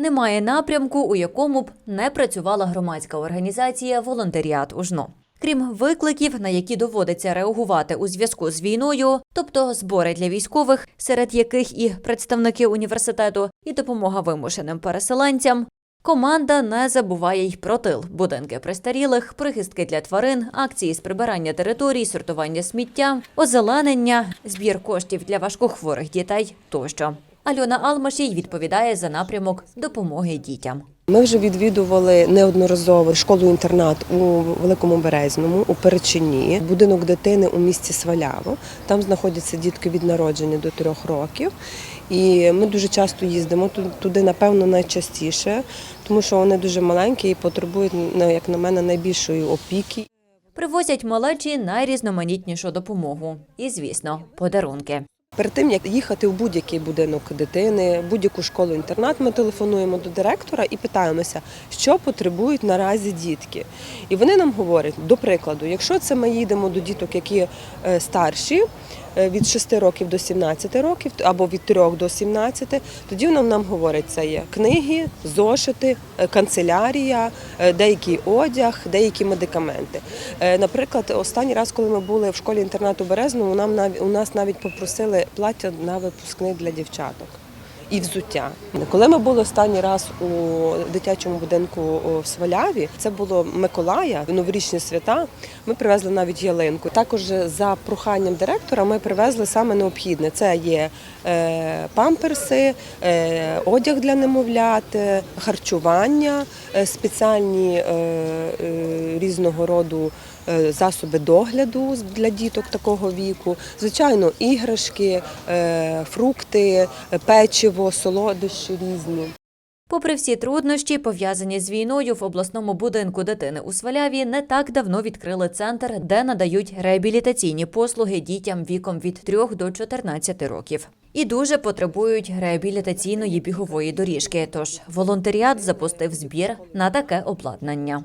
Немає напрямку, у якому б не працювала громадська організація Волонтеріат УЖНО. Крім викликів, на які доводиться реагувати у зв'язку з війною, тобто збори для військових, серед яких і представники університету, і допомога вимушеним переселенцям. Команда не забуває й про тил, будинки престарілих, прихистки для тварин, акції з прибирання територій, сортування сміття, озеленення, збір коштів для важкохворих дітей тощо. Альона Алмашій відповідає за напрямок допомоги дітям. Ми вже відвідували неодноразово школу-інтернат у Великому Березному, у Перечині, будинок дитини у місті Сваляво. Там знаходяться дітки від народження до трьох років. І ми дуже часто їздимо туди, напевно, найчастіше, тому що вони дуже маленькі і потребують, ну, як на мене, найбільшої опіки. Привозять малечі найрізноманітнішу допомогу. І, звісно, подарунки. Перед тим як їхати в будь-який будинок дитини, будь-яку школу-інтернат, ми телефонуємо до директора і питаємося, що потребують наразі дітки. І вони нам говорять, до прикладу, якщо це ми їдемо до діток, які е, старші. е, Від 6 років до 17 років або від 3 до 17, тоді нам, нам говорять, це є книги, зошити, е, канцелярія, деякий одяг, деякі медикаменти. Наприклад, останній раз, коли ми були в школі інтернату Березному, нам у нас навіть попросили плаття на випускний для дівчаток. І взуття. Коли ми були останній раз у дитячому будинку в Сваляві, це було Миколая, новорічні свята. Ми привезли навіть ялинку. Також за проханням директора ми привезли саме необхідне. Це є е, памперси, е, одяг для немовлят, е, харчування, спеціальні різного роду е, засоби догляду для діток такого віку. Звичайно, іграшки, е, фрукти, е, печиво, солодощі різні. Попри всі труднощі, пов'язані з війною, в обласному будинку дитини у Сваляві не так давно відкрили центр, де надають реабілітаційні послуги дітям віком від 3 до 14 років. І дуже потребують реабілітаційної бігової доріжки. Тож волонтеріат запустив збір на таке обладнання.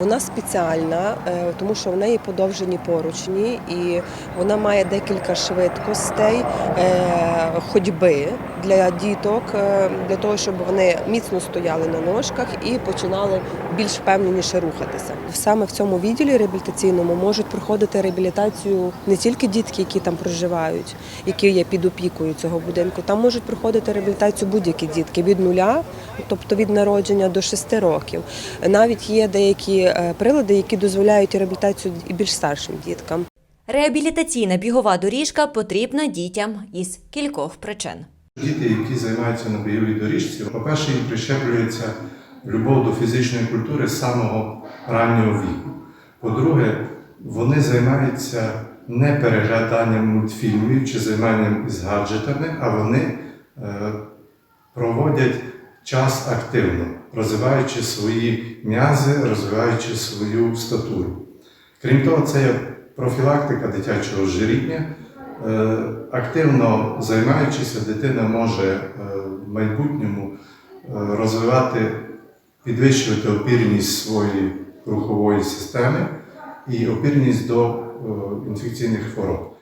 Вона спеціальна, е, тому що в неї подовжені поручні, і вона має декілька швидкостей е, ходьби для діток, е, для того, щоб вони міцно стояли на ножках і починали більш впевненіше рухатися. Саме в цьому відділі реабілітаційному можуть проходити реабілітацію не тільки дітки, які там проживають, які є під опікою цього будинку. Там можуть проходити реабілітацію будь-які дітки від нуля, тобто від народження до 6 років. Навіть є деякі е, прилади, які дозволяють реабілітацію і більш старшим діткам. Реабілітаційна бігова доріжка потрібна дітям із кількох причин. Діти, які займаються на бойовій доріжці, по-перше, їм прищеплюється любов до фізичної культури з самого раннього віку. По-друге, вони займаються не перегляданням мультфільмів чи займанням із гаджетами, а вони е, проводять час активно, розвиваючи свої м'язи, розвиваючи свою статуру. Крім того, це є профілактика дитячого ожиріння. Е, Активно займаючися, дитина може е, в майбутньому е, розвивати, підвищувати опірність своєї рухової системи і опірність до інфекційних хвороб.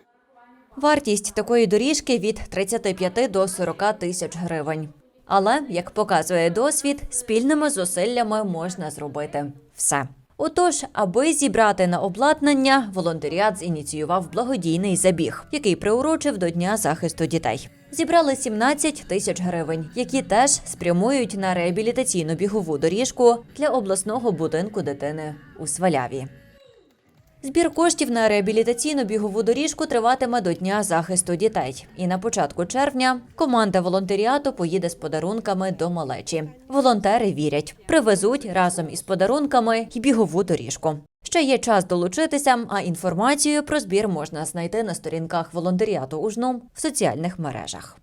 Вартість такої доріжки від 35 до 40 тисяч гривень. Але, як показує досвід, спільними зусиллями можна зробити все. Отож, аби зібрати на обладнання, волонтеріат зініціював благодійний забіг, який приурочив до Дня захисту дітей. Зібрали 17 тисяч гривень, які теж спрямують на реабілітаційну бігову доріжку для обласного будинку дитини у Сваляві. Збір коштів на реабілітаційну бігову доріжку триватиме до Дня захисту дітей. І на початку червня команда волонтеріату поїде з подарунками до малечі. Волонтери вірять, привезуть разом із подарунками й бігову доріжку. Ще є час долучитися, а інформацію про збір можна знайти на сторінках волонтеріату УЖНУ в соціальних мережах.